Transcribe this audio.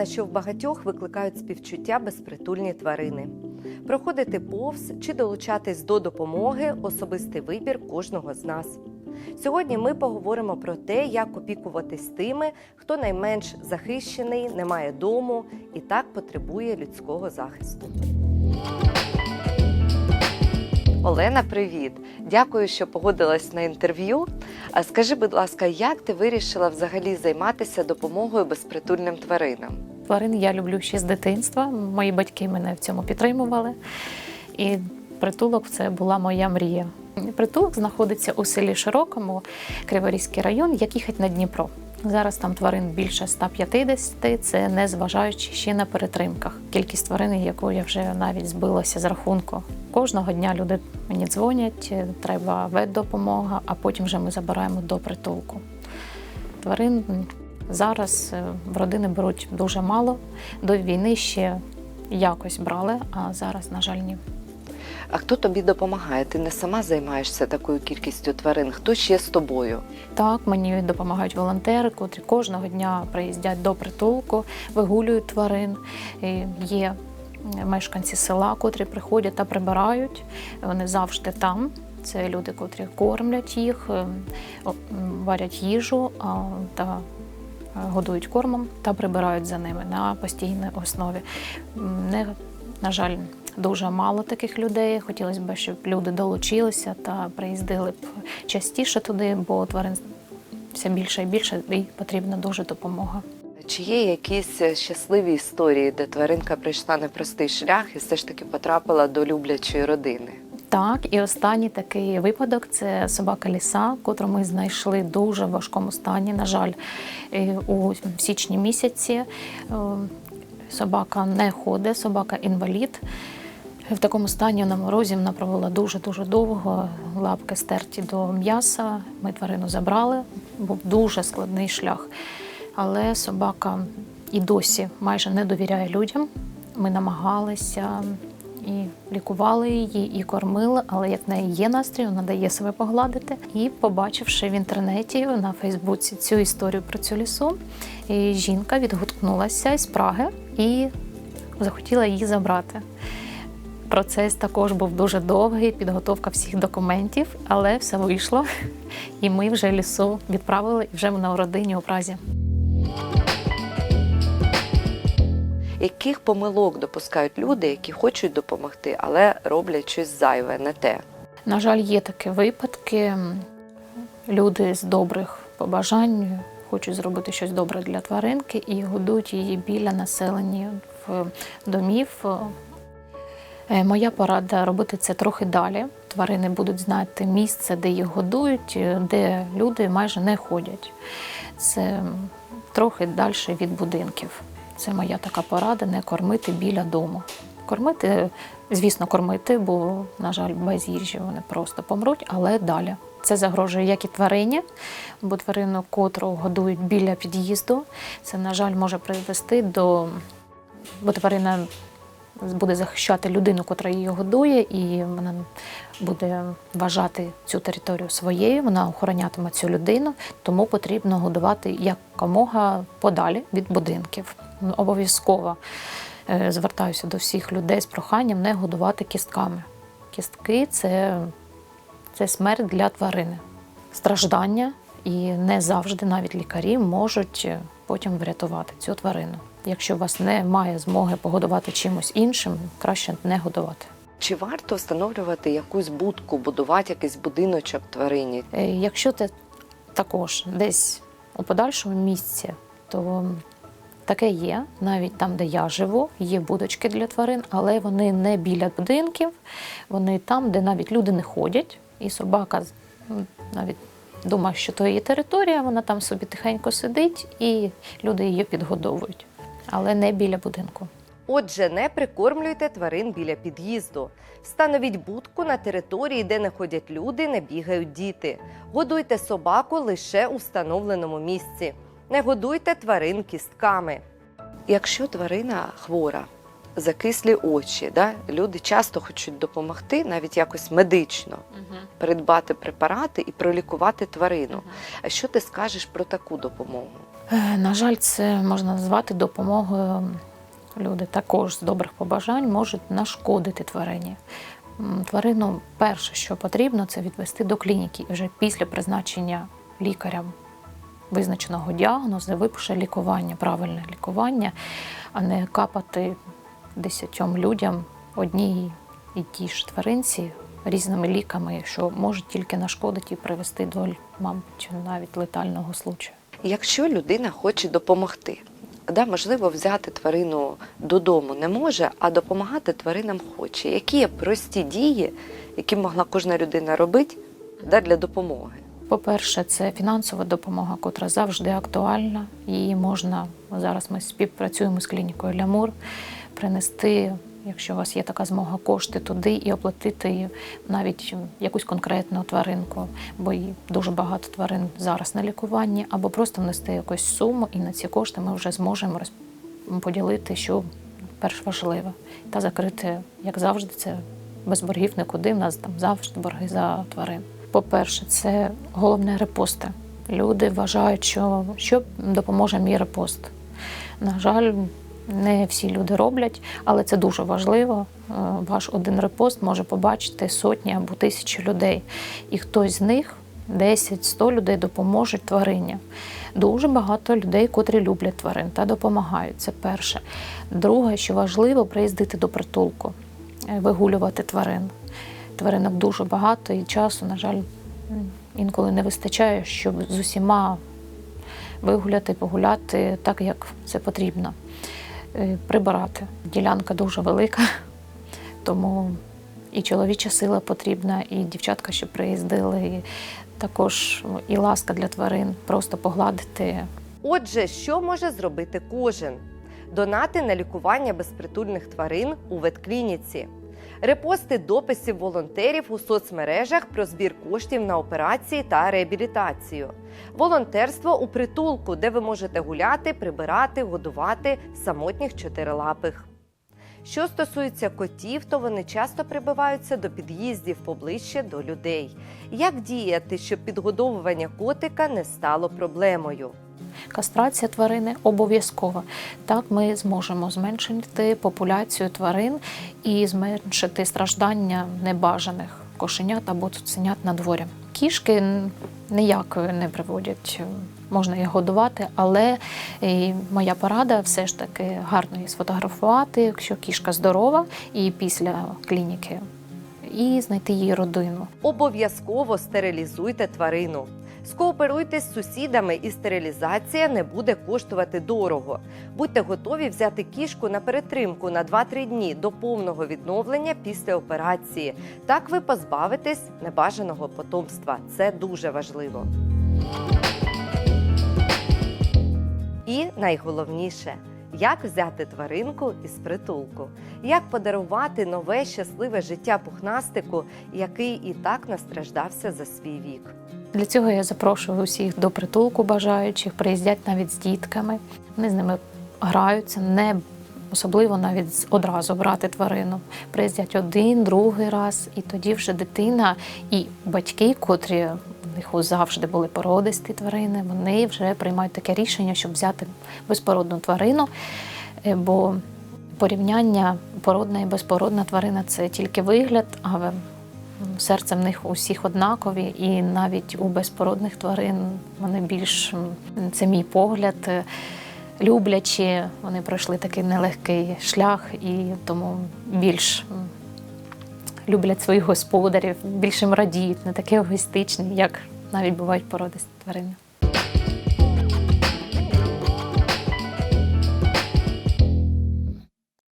Впевнена, що в багатьох викликають співчуття безпритульні тварини. Проходити повз чи долучатись до допомоги особистий вибір кожного з нас. Сьогодні ми поговоримо про те, як опікуватись тими, хто найменш захищений, не має дому і так потребує людського захисту. Олена, привіт! Дякую, що погодилась на інтерв'ю. Скажи, будь ласка, як ти вирішила взагалі займатися допомогою безпритульним тваринам? Тварин я люблю ще з дитинства. Мої батьки мене в цьому підтримували. І притулок це була моя мрія. Притулок знаходиться у селі Широкому, Криворізький район, як їхати на Дніпро. Зараз там тварин більше 150, це не зважаючи ще на перетримках. Кількість тварин, яку я вже навіть збилася з рахунку. Кожного дня люди мені дзвонять, треба ветдопомога, а потім вже ми забираємо до притулку. Тварин зараз е, в родини беруть дуже мало. До війни ще якось брали, а зараз, на жаль, ні. А хто тобі допомагає? Ти не сама займаєшся такою кількістю тварин? Хто ще з тобою? Так, мені допомагають волонтери, котрі кожного дня приїздять до притулку, вигулюють тварин. Є мешканці села, котрі приходять та прибирають. Вони завжди там. Це люди, котрі кормлять їх, е, о, м, варять їжу та годують кормом та прибирають за ними на постійній основі. Не, на жаль, дуже мало таких людей. Хотілося б, щоб люди долучилися та приїздили б частіше туди, бо тварин все більше і більше, і потрібна дуже допомога. Чи є якісь е, щасливі історії, де тваринка пройшла непростий шлях і все ж таки потрапила до люблячої родини? Так, і останній такий випадок це собака ліса, котру ми знайшли в дуже важкому стані. На жаль, е, у січні місяці е, собака не ходить, собака інвалід. В такому стані на морозі вона провела дуже-дуже довго, лапки стерті до м'яса. Ми тварину забрали, був дуже складний шлях. Але собака і досі майже не довіряє людям. Ми намагалися і лікували її, і кормили, але як в неї є настрій, вона дає себе погладити. І побачивши в інтернеті на Фейсбуці цю історію про цю лісу, жінка відгукнулася з Праги і захотіла її забрати. Процес також був дуже довгий, підготовка всіх документів, але все вийшло. І ми вже лісу відправили, і вже у родині у Празі. Яких помилок допускають люди, які хочуть допомогти, але роблять щось зайве, не те? На жаль, є такі випадки. Люди з добрих побажань хочуть зробити щось добре для тваринки і годують її біля населення в домів. Е, Моя порада робити це трохи далі. Тварини будуть знати місце, де їх годують, е, де люди майже не ходять. Це трохи далі від будинків. Це моя така порада не кормити біля дому. Кормити, звісно, кормити, бо, на жаль, без їжі вони просто помруть, але далі. Це загрожує як і тварині, бо тварину, котру годують біля під'їзду, це, на жаль, може привести до. Бо тварина буде захищати людину, котра її годує, і вона буде вважати цю територію своєю, вона охоронятиме цю людину, тому потрібно годувати якомога подалі від будинків. Обов'язково е, звертаюся до всіх людей з проханням не годувати кістками. Кістки це, це смерть для тварини, страждання, і не завжди навіть лікарі можуть потім врятувати цю тварину. Якщо у вас немає змоги погодувати чимось іншим, краще не годувати. Чи варто встановлювати якусь будку, будувати якийсь будиночок тварині? Е, Якщо ти також десь у подальшому місці, то таке є. Навіть там, де я живу, є будочки для тварин, але вони не біля будинків, вони там, де навіть люди не ходять, і собака навіть думає, що то її територія, вона там собі тихенько сидить, і люди її підгодовують, але не біля будинку. Отже, не прикормлюйте тварин біля під'їзду. Встановіть будку на території, де не ходять люди, не бігають діти. Годуйте собаку лише у встановленому місці. Не годуйте тварин кістками. Якщо тварина хвора, закислі очі. Да? Люди часто хочуть допомогти, навіть якось медично, придбати препарати і пролікувати тварину. А що ти скажеш про таку допомогу? Е, На жаль, це можна назвати допомогою. Люди також з добрих побажань можуть нашкодити тварині. Тварину перше, що потрібно, це відвести до клініки і вже після призначення лікарям визначеного діагнозу випише лікування, правильне лікування, а не капати десятьом людям одній і тій ж тваринці різними ліками, що можуть тільки нашкодити і привести до, мабуть, навіть летального случаю. Якщо людина хоче допомогти, да, можливо, взяти тварину додому не може, а допомагати тваринам хоче. Які є прості дії, які могла кожна людина робити да, для допомоги? По-перше, це фінансова допомога, котра завжди актуальна. Її можна зараз. Ми співпрацюємо з клінікою Лямур, принести, якщо у вас є така змога, кошти туди і оплатити навіть якусь конкретну тваринку, бо дуже багато тварин зараз на лікуванні, або просто внести якусь суму, і на ці кошти ми вже зможемо поділити, що перш важливе, та закрити, як завжди, це без боргів нікуди. В нас там завжди борги за тварин. По-перше, це головне репости. Люди вважають, що, що допоможе мій репост. На жаль, не всі люди роблять, але це дуже важливо. Е, Ваш один репост може побачити сотні або тисячі людей, і хтось з них 10-100 людей допоможуть тварині. Дуже багато людей, котрі люблять тварин та допомагають. Це перше. Друге, що важливо, приїздити до притулку, е, вигулювати тварин. Тваринок дуже багато і часу, на жаль, інколи не вистачає, щоб з усіма вигуляти, погуляти так, як це потрібно. Е, Прибирати. Ділянка дуже велика, тому і чоловіча сила потрібна, і дівчатка, що приїздили, і також і ласка для тварин, просто погладити, Отже, що може зробити кожен? Донати на лікування безпритульних тварин у ветклініці, репости дописів волонтерів у соцмережах про збір коштів на операції та реабілітацію, волонтерство у притулку, де ви можете гуляти, прибирати, годувати самотніх чотирилапих. Що стосується котів, то вони часто прибиваються до під'їздів поближче до людей. Як діяти, щоб підгодовування котика не стало проблемою? Кастрація тварини обов'язкова. Так ми зможемо зменшити популяцію тварин і зменшити страждання небажаних кошенят або цуценят на дворі. Кішки ніяк не приводять. Можна їх годувати, але моя порада все ж таки гарно її сфотографувати, якщо кішка здорова, і після клініки, і знайти її родину. Обов'язково стерилізуйте тварину. Скооперуйтесь з сусідами, і стерилізація не буде коштувати дорого. Будьте готові взяти кішку на перетримку на 2-3 дні до повного відновлення після операції. Так ви позбавитесь небажаного потомства. Це дуже важливо. І найголовніше, як взяти тваринку із притулку, як подарувати нове щасливе життя пухнастику, який і так настраждався за свій вік. Для цього я запрошую усіх до притулку бажаючих, приїздять навіть з дітками. Вони з ними граються, не особливо навіть одразу брати тварину. Приїздять один, другий раз, і тоді вже дитина і батьки, котрі в них завжди були породисті тварини, вони вже приймають таке рішення, щоб взяти безпородну тварину. Е, Бо порівняння породна і безпородна тварина це тільки вигляд, а серце в них усіх однакові, і навіть у безпородних тварин вони більш це мій погляд. е, Люблячі, вони пройшли такий нелегкий шлях і тому більш люблять своїх господарів, більш їм радіють, не такі егоїстичні, як навіть бувають породисті тварини.